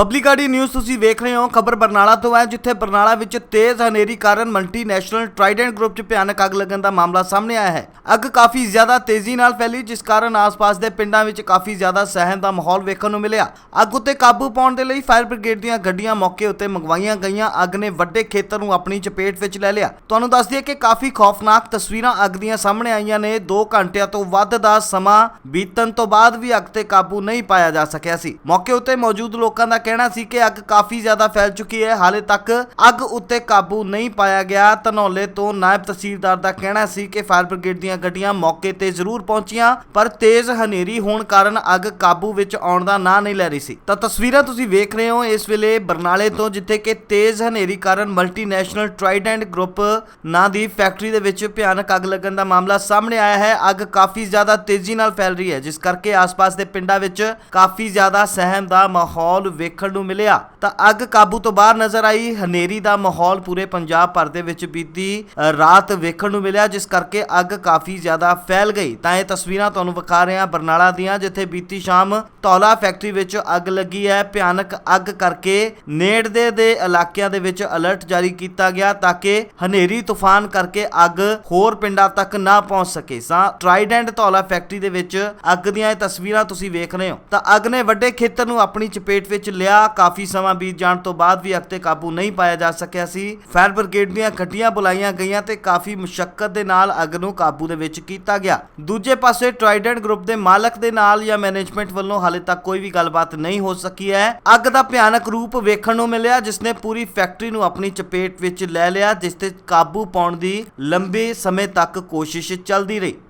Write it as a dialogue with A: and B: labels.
A: ਪਬਲਿਕਾੜੀ news ਤੁਸੀਂ ਵੇਖ ਰਹੇ ਹੋ, ਖਬਰ ਬਰਨਾਲਾ ਤੋਂ ਹੈ ਜਿੱਥੇ ਬਰਨਾਲਾ ਵਿੱਚ ਤੇਜ਼ ਹਨੇਰੀ ਕਾਰਨ ਮਲਟੀਨੈਸ਼ਨਲ ਟ੍ਰਾਈਡੈਂਟ ਗਰੁੱਪ 'ਚ ਭਿਆਨਕ ਅੱਗ ਲੱਗਣ ਦਾ ਮਾਮਲਾ ਸਾਹਮਣੇ ਆਇਆ ਹੈ। ਅੱਗ ਕਾਫੀ ਜ਼ਿਆਦਾ ਤੇਜ਼ੀ ਨਾਲ ਫੈਲੀ, ਜਿਸ ਕਾਰਨ ਆਸ-ਪਾਸ ਦੇ ਪਿੰਡਾਂ ਵਿੱਚ ਕਾਫੀ ਜ਼ਿਆਦਾ ਸਹਿਮ ਦਾ ਮਾਹੌਲ ਵੇਖਣ ਨੂੰ ਮਿਲਿਆ। ਅੱਗ ਉੱਤੇ ਕਾਬੂ ਪਾਉਣ ਦੇ ਲਈ ਫਾਇਰ ਬ੍ਰਿਗੇਡ ਦੀਆਂ ਗੱਡੀਆਂ ਮੌਕੇ ਉੱਤੇ ਮੰਗਵਾਈਆਂ ਗਈਆਂ। ਅੱਗ ਨੇ ਵੱਡੇ ਖੇਤਰ ਨੂੰ ਆਪਣੀ ਚਪੇਟ ਵਿੱਚ ਲੈ ਲਿਆ। ਤੁਹਾਨੂੰ ਦੱਸ ਦਈਏ ਕਿ ਕਾਫੀ ਖੌਫਨਾਕ ਤਸਵੀਰਾਂ ਅੱਗ ਦੀਆਂ ਸਾਹਮਣੇ ਆਈਆਂ ਨੇ। 2 ਘੰਟਿਆਂ ਤੋਂ ਵੱਧ ਦਾ ਸਮਾਂ ਬੀਤਣ ਤੋਂ ਬਾਅਦ ਵੀ ਅੱਗ ਤੇ ਕਾਬੂ ਨਹੀਂ ਪਾਇਆ ਜਾ ਸਕਿਆ ਸੀ। ਮੌਕੇ ਉੱਤੇ ਮੌਜੂਦ ਲੋਕਾਂ ਦਾ ਕਹਿਣਾ ਸੀ ਕਿ ਅੱਗ ਕਾਫੀ ਜ਼ਿਆਦਾ ਫੈਲ ਚੁੱਕੀ ਹੈ। ਹਾਲੇ ਤੱਕ ਅੱਗ ਉੱਤੇ ਕਾਬੂ ਨਹੀਂ ਪਾਇਆ ਗਿਆ। ਧਨੌਲੇ ਤੋਂ ਨਾਇਬ ਤਹਿਸੀਲਦਾਰ ਦਾ ਕਹਿਣਾ ਸੀ ਕਿ ਫਾਇਰ ਬ੍ਰਿਗੇਡ ਦੀਆਂ ਗੱਡੀਆਂ ਮੌਕੇ ਤੇ ਜ਼ਰੂਰ ਪਹੁੰਚੀਆਂ, ਪਰ ਤੇਜ਼ ਹਨੇਰੀ ਹੋਣ ਕਾਰਨ ਅੱਗ ਕਾਬੂ ਵਿੱਚ ਆਉਣ ਦਾ ਨਾਂ ਨਹੀਂ ਲੈ ਰਹੀ ਸੀ। ਤਾਂ ਤਸਵੀਰਾਂ ਤੁਸੀਂ ਵੇਖ ਰਹੇ ਹੋ ਇਸ ਵੇਲੇ ਬਰਨਾਲੇ ਤੋਂ, ਜਿੱਥੇ ਕਿ ਤੇਜ਼ ਹਨੇਰੀ ਕਾਰਨ ਮਲਟੀਨੈਸ਼ਨਲ ਟ੍ਰਾਈਡੈਂਟ ਗਰੁੱਪ ਨਾਂ ਦੀ ਫੈਕਟਰੀ ਦੇ ਵਿੱਚ ਭਿਆਨਕ ਅੱਗ ਲੱਗਣ ਦਾ ਮਾਮਲਾ ਸਾਹਮਣੇ ਆਇਆ ਹੈ। ਅੱਗ ਕਾਫੀ ਜ਼ਿਆਦਾ ਤੇਜ਼ੀ ਨਾਲ ਫੈਲ ਰਹੀ ਹੈ, ਜਿਸ ਕਰਕੇ ਆਸ-ਪਾਸ ਦੇ ਪਿੰਡਾਂ ਵਿੱਚ ਕਾਫੀ ਜ਼ਿਆਦਾ ਸਹਿਮ ਦਾ ਮਾਹੌਲ ਵੇਖਣ ਨੂੰ ਮਿਲਿਆ, ਤਾਂ ਅੱਗ ਕਾਬੂ ਤੋਂ ਬਾਹਰ ਨਜ਼ਰ ਆਈ। ਹਨੇਰੀ ਦਾ ਮਾਹੌਲ ਪੂਰੇ ਪੰਜਾਬ ਭਰ ਦੇ ਵਿੱਚ ਬੀਤੀ ਰਾਤ ਵੇਖਣ ਨੂੰ ਮਿਲਿਆ, ਜਿਸ ਕਰਕੇ ਅੱਗ ਕਾਫੀ ਜ਼ਿਆਦਾ ਫੈਲ ਗਈ। ਤਾਂ ਇਹ ਤਸਵੀਰਾਂ ਤੁਹਾਨੂੰ ਵਿਖਾ ਰਹੇ ਹਾਂ ਬਰਨਾਲਾ ਦੀਆਂ, ਜਿੱਥੇ ਬੀਤੀ ਸ਼ਾਮ ਧੌਲਾ ਫੈਕਟਰੀ ਵਿੱਚ ਅੱਗ ਲੱਗੀ ਹੈ। ਭਿਆਨਕ ਅੱਗ ਕਰਕੇ ਨੇੜਦੇ ਦੇ ਇਲਾਕਿਆਂ ਦੇ ਵਿੱਚ ਅਲਰਟ ਜਾਰੀ ਕੀਤਾ ਗਿਆ ਤਾਂ ਕਿ ਹਨੇਰੀ ਤੂਫਾਨ ਕਰਕੇ ਅੱਗ ਹੋਰ ਪਿੰਡਾਂ ਤੱਕ ਨਾ ਪਹੁੰਚ ਸਕੇ। ਸਾ ਟ੍ਰਾਈਡੈਂਟ ਧੌਲਾ ਫੈਕਟਰੀ ਦੇ ਵਿੱਚ ਅੱਗ ਦੀਆਂ ਇਹ ਤਸਵੀਰਾਂ ਤੁਸੀਂ ਵੇਖ ਰਹੇ ਹੋ। ਤਾਂ ਅੱਗ ਨੇ ਵੱਡੇ ਖੇਤਰ ਨੂੰ ਆਪਣੀ ਚਪੇਟ ਵਿੱਚ ਲਿਆ। ਕਾਫੀ ਸਮਾਂ ਬੀਤ ਜਾਣ ਤੋਂ ਬਾਅਦ ਵੀ ਅੱਗ ਤੇ ਕਾਬੂ ਨਹੀਂ ਪਾਇਆ ਜਾ ਸਕਿਆ ਸੀ। ਫਾਇਰ ਬ੍ਰਿਗੇਡ ਦੀਆਂ ਗੱਡੀਆਂ ਬੁਲਾਈਆਂ ਗਈਆਂ ਤੇ ਕਾਫੀ ਮੁਸ਼ਕਲ ਦੇ ਨਾਲ ਅੱਗ ਨੂੰ ਕਾਬੂ ਦੇ ਵਿੱਚ ਕੀਤਾ ਗਿਆ। ਦੂਜੇ ਪਾਸੇ ਟ੍ਰਾਈਡੈਂਟ ਗਰੁੱਪ ਦੇ ਮਾਲਕ ਦੇ ਨਾਲ ਜਾਂ ਮੈਨੇਜਮੈਂਟ ਵੱਲੋਂ ਹਾਲੇ ਤੱਕ ਕੋਈ ਵੀ ਗੱਲਬਾਤ ਨਹੀਂ ਹੋ ਸਕੀ ਹੈ। ਅੱਗ ਦਾ ਭਿਆਨਕ ਰੂਪ ਵੇਖਣ ਨੂੰ ਮਿਲਿਆ ਜਿਸ ਨੇ ਪੂਰੀ ਫੈਕਟਰੀ ਨੂੰ ਆਪਣੀ ਚਪੇਟ ਵਿੱਚ ਲੈ ਲਿਆ, ਜਿਸ ਤੇ ਕਾਬੂ ਪਾਉਣ ਦੀ ਲੰਬੇ ਸਮੇਂ ਤੱਕ ਕੋਸ਼ਿਸ਼ ਚੱਲਦੀ ਰਹੀ।